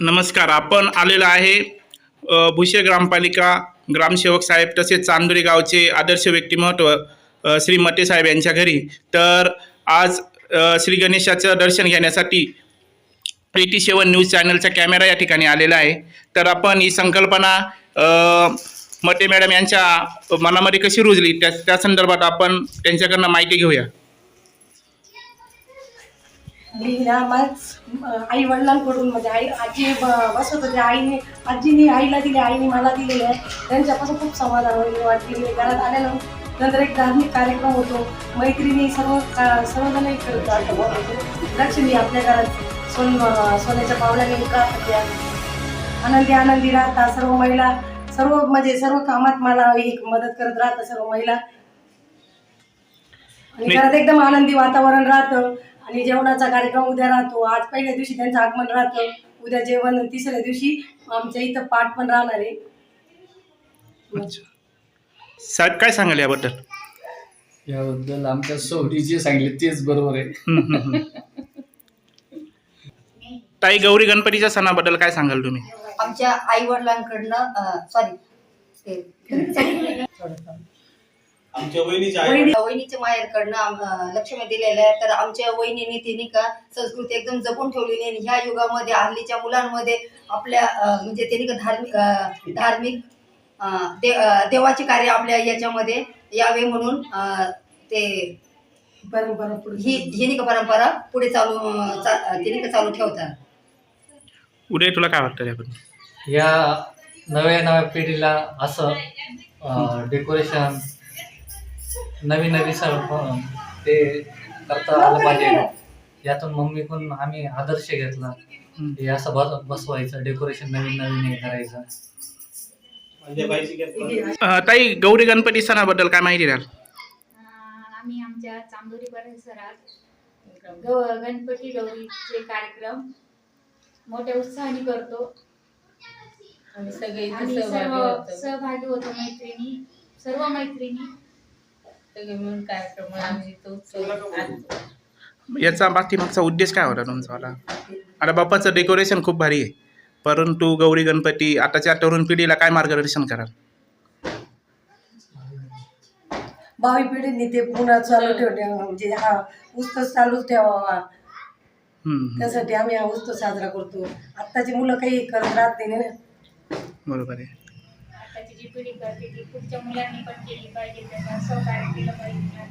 नमस्कार आपण आलेलो आहे अ, भुसे ग्रामपालिका ग्रामसेवक साहेब तसेच चांदोरी गावचे आदर्श व्यक्तिमत्व श्री मते साहेब यांच्या घरी. तर आज श्री गणेशाचं दर्शन घेण्यासाठी एटी सेवन न्यूज चॅनलचा कॅमेरा या ठिकाणी आलेला आहे. तर आपण ही संकल्पना मते मॅडम यांच्या मनामध्ये कशी रुजली? त्या त्या संदर्भात आपण त्यांच्याकडनं माहिती घेऊया. मी ना आई वडिलांकडून म्हणजे आई आजी बसत होते आईने आजीने आईला दिले आईने मला दिलेले आहे त्यांच्यापासून खूप समाधान वाटले घरात आल्यानंतर नंतर एक धार्मिक कार्यक्रम होतो मैत्रिणी सर्व सर्वजण बोलायचे. लक्ष्मी आपल्या घरात सोन सोन्याच्या पावलाने राहतात त्या. आनंदी आनंदी राहतात सर्व महिला सर्व म्हणजे सर्व कामात मला एक मदत करत राहतात सर्व महिला आणि. घरात एकदम आनंदी वातावरण राहतं आणि जेवणाचा कार्यक्रम उद्या राहतो. आज पहिल्या दिवशी त्यांचं आगमन राहतं. उद्या जेवण तिसऱ्या दिवशी आमच्या इथं पाठ पण राहणार आहे. साहेब काय सांगाल याबद्दल? याबद्दल आमच्या सोडी जे सांगितले तेच बरोबर आहे. ताई गौरी गणपतीच्या सणाबद्दल काय सांगाल तुम्ही? आमच्या आई वडिलांकडनं सॉरी आमच्या वहिनीच्या आई वहिनी- वहिनीच्या माहेरकडनं लक्ष्मी दिलेलं आहे. तर आमच्या वहिनीने तिने का संस्कृती एकदम जपून ठेवलेली आहे. आणि ह्या युगामध्ये हल्लीच्या मुलांमध्ये आपल्या अं, म्हणजे त्यांनी का धार्मिक अं, धार्मिक अं, दे- अं, देवाचे कार्य आपल्या याच्यामध्ये यावे म्हणून अं, ते परंपरा पुढे ही ही नाही का परंपरा पुढे चालू अं, चा- अं, ते नाही का चालू ठेवतात? उदय तुला काय वाटतं याबद्दल? या नव्या नव्या पिढीला असं डेकोरेशन नवीन नवीन सर्व ते करता आलं पाहिजे. यातून मम्मीकडून आम्ही आदर्श घेतला. हे असं बस बसवायचं डेकोरेशन नवीन नवीन हे करायचं. म्हणजे. अं, ताई गौरी गणपती सणाबद्दल काय माहिती द्याल? आम्ही आमच्या चांदोरी परिसरात ग गणपती गौरीचे कार्यक्रम मोठ्या उत्साहाने करतो. सगळे इथे आम्ही सहभागी सर्व होतो. सहभागी होतो मैत्रिणी सर्व मैत्रिणी. सगळे मिळून कार्यक्रम आम्ही तो उत्सव आणतो याचा पाठीमागचा उद्देश काय होता तुमचावाला आता बाप्पाचं डेकोरेशन खूप भारी आहे. परंतु गौरी गणपती आताच्या तरुण पिढीला काय मार्गदर्शन कराल? भावी पिढींनी ते पुन्हा चालू ठेवणे म्हणजे हा उत्सव चालूच ठेवावा. हम्म, त्यासाठी आम्ही हा उत्सव साजरा करतो. आत्ताची मुलं काही करत राहत नाही ना. बरोबर आहे. जी पिढी करते ती पुढच्या मुलांनी पण केली पाहिजे त्यांना सहकार्य केलं पाहिजे.